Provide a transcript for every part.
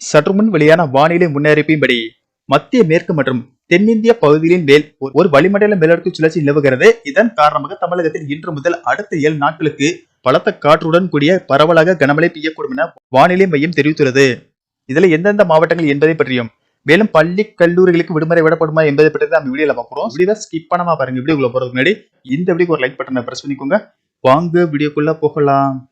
சற்று முன் வெளியான வானிலை முன்னறிவிப்பின்படி மத்திய மேற்கு மற்றும் தென்னிந்திய பகுதிகளின் மேல் ஒரு- வளிமண்டல மேலடுக்கு சுழற்சி நிலவுகிறது. இதன் காரணமாக தமிழகத்தில் இன்று முதல் அடுத்த ஏழு நாட்களுக்கு பலத்த காற்றுடன் கூடிய பரவலாக கனமழை பெய்யக்கூடும் என வானிலை மையம் தெரிவித்துள்ளது. இதுல எந்தெந்த மாவட்டங்கள் என்பதை பற்றியும் மேலும் பள்ளி கல்லூரிகளுக்கு விடுமுறை விடப்படுமா என்பதை பற்றி தான் நம்ம வீடியோல பார்க்குறோம் வீடியோ ஸ்கிப் பண்ணாம பாருங்க. வீடியோக்குள்ள போறதுக்கு முன்னாடி இந்த வீடியோக்கு ஒரு லைக் பட்டனை பிரஸ் பண்ணிக்கோங்க. வாங்க வீடியோக்குள்ள போகலாம்.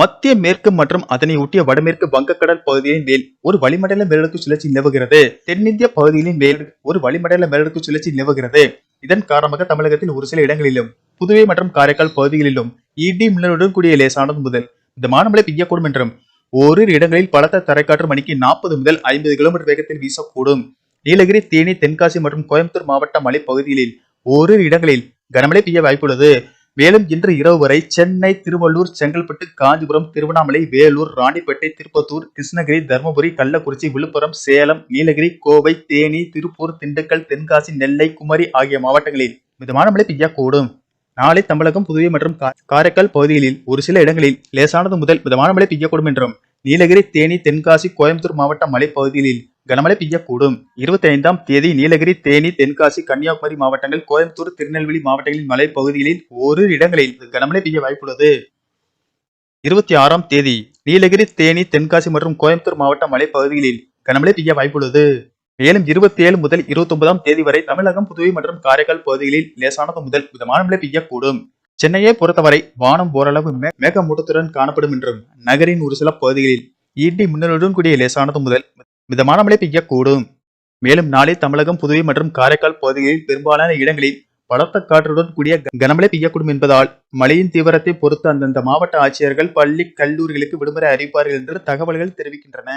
மத்திய மேற்கு மற்றும் அதனை ஒட்டிய வடமேற்கு வங்கக்கடல் பகுதியின் மேல் ஒரு வளிமண்டல மேலடுக்கு சுழற்சி நிலவுகிறது. தென்னிந்திய பகுதிகளின் மேல் ஒரு வளிமண்டல மேலடுக்கு சுழற்சி நிலவுகிறது. இதன் காரணமாக தமிழகத்தில் ஒரு சில இடங்களிலும் புதுவை மற்றும் காரைக்கால் பகுதிகளிலும் இடி மின்னலுடன் கூடிய லேசானது முதல் இந்த மழை பெய்யக்கூடும் என்றும் ஓரிரு இடங்களில் பலத்த தரைக்காற்று மணிக்கு நாற்பது முதல் ஐம்பது கிலோமீட்டர் வேகத்தில் வீசக்கூடும். நீலகிரி தேனி தென்காசி மற்றும் கோயம்புத்தூர் மாவட்ட மலைப்பகுதிகளில் ஓரிரு இடங்களில் கனமழை பெய்ய வாய்ப்புள்ளது. மேலும் இன்று இரவு வரை சென்னை திருவள்ளூர் செங்கல்பட்டு காஞ்சிபுரம் திருவண்ணாமலை வேலூர் ராணிப்பேட்டை திருப்பத்தூர் கிருஷ்ணகிரி தருமபுரி கள்ளக்குறிச்சி விழுப்புரம் சேலம் நீலகிரி கோவை தேனி திருப்பூர் திண்டுக்கல் தென்காசி நெல்லை குமரி ஆகிய மாவட்டங்களில் மிதமான மழை பெய்யக்கூடும். நாளை தமிழகம் புதுவை மற்றும் கா- காரைக்கால் பகுதிகளில் ஒரு சில இடங்களில் லேசானது முதல் மிதமான மழை பெய்யக்கூடும் என்றும் நீலகிரி தேனி தென்காசி கோயம்புத்தூர் மாவட்ட மலைப்பகுதிகளில் கனமழை பெய்யக்கூடும். இருபத்தி ஐந்தாம் தேதி நீலகிரி தேனி தென்காசி கன்னியாகுமரி மாவட்டங்கள் கோயம்புத்தூர் திருநெல்வேலி மாவட்டங்களின் மலைப்பகுதிகளில் ஓரிரு இடங்களில் கனமழை பெய்ய வாய்ப்புள்ளது. இருபத்தி ஆறாம் தேதி நீலகிரி தேனி தென்காசி மற்றும் கோயம்புத்தூர் மாவட்ட மலைப்பகுதிகளில் கனமழை பெய்ய வாய்ப்புள்ளது. மேலும் இருபத்தி ஏழு முதல் இருபத்தி ஒன்பதாம் தேதி வரை தமிழகம் புதுவை மற்றும் காரைக்கால் பகுதிகளில் லேசானது முதல் மிதமான மழை பெய்யக்கூடும். சென்னையை பொறுத்தவரை வானம் ஓரளவு மேகமூட்டத்துடன் காணப்படும் என்றும் நகரின் ஒரு சில பகுதிகளில் இடி மின்னலுடன் கூடிய லேசானது முதல் மிதமான மழை பெய்யக்கூடும். மேலும் நாளை தமிழகம் புதுவை மற்றும் காரைக்கால் பகுதிகளில் பெரும்பாலான இடங்களில் பலத்த காற்றுடன் கூடிய கனமழை பெய்யக்கூடும் என்பதால் மழையின் தீவிரத்தை பொறுத்து அந்தந்த மாவட்ட ஆட்சியர்கள் பள்ளி கல்லூரிகளுக்கு விடுமுறை அறிவிப்பார்கள் என்று தகவல்கள் தெரிவிக்கின்றன.